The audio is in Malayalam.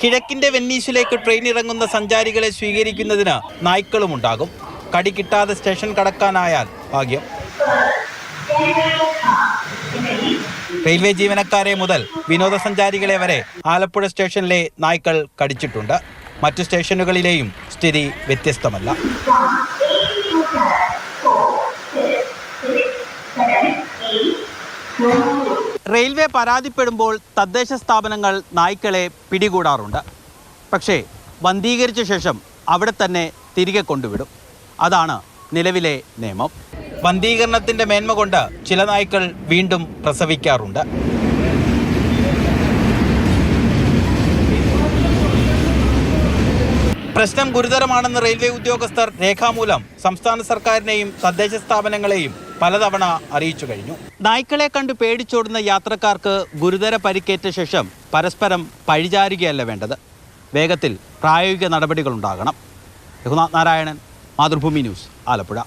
കിഴക്കിന്റെ വെന്നീസിലേക്ക് ട്രെയിൻ ഇറങ്ങുന്ന സഞ്ചാരികളെ സ്വീകരിക്കുന്നതിന് നായ്ക്കളും ഉണ്ടാകും കടി കിട്ടാതെ സ്റ്റേഷൻ കടക്കാനായാൽ ഭാഗ്യം. റെയിൽവേ ജീവനക്കാരെ മുതൽ വിനോദസഞ്ചാരികളെ വരെ ആലപ്പുഴ സ്റ്റേഷനിലെ നായ്ക്കൾ കടിച്ചിട്ടുണ്ട്. മറ്റു സ്റ്റേഷനുകളിലെയും സ്ഥിതി വ്യത്യസ്തമല്ല. Eight, റെയിൽവേ പരാതിപ്പെടുമ്പോൾ തദ്ദേശ സ്ഥാപനങ്ങൾ നായ്ക്കളെ പിടികൂടാറുണ്ട്. പക്ഷേ വന്ധീകരിച്ച ശേഷം അവിടെ തന്നെ തിരികെ കൊണ്ടുവിടും. അതാണ് നിലവിലെ നിയമം. വന്ധീകരണത്തിന്റെ മേന്മ കൊണ്ട് ചില നായ്ക്കൾ വീണ്ടും പ്രസവിക്കാറുണ്ട്. പ്രശ്നം ഗുരുതരമാണെന്ന് റെയിൽവേ ഉദ്യോഗസ്ഥർ രേഖാമൂലം സംസ്ഥാന സർക്കാരിനെയും തദ്ദേശ സ്ഥാപനങ്ങളെയും പലതവണ അറിയിച്ചു കഴിഞ്ഞു. നായ്ക്കളെ കണ്ട് പേടിച്ചോടുന്ന യാത്രക്കാർക്ക് ഗുരുതര പരിക്കേറ്റ ശേഷം പരസ്പരം പഴിചാരുകയല്ല വേണ്ടത്. വേഗത്തിൽ പ്രായോഗിക നടപടികളുണ്ടാകണം. രഘുനാഥ് നാരായണൻ മാതൃഭൂമി ന്യൂസ് ആലപ്പുഴ.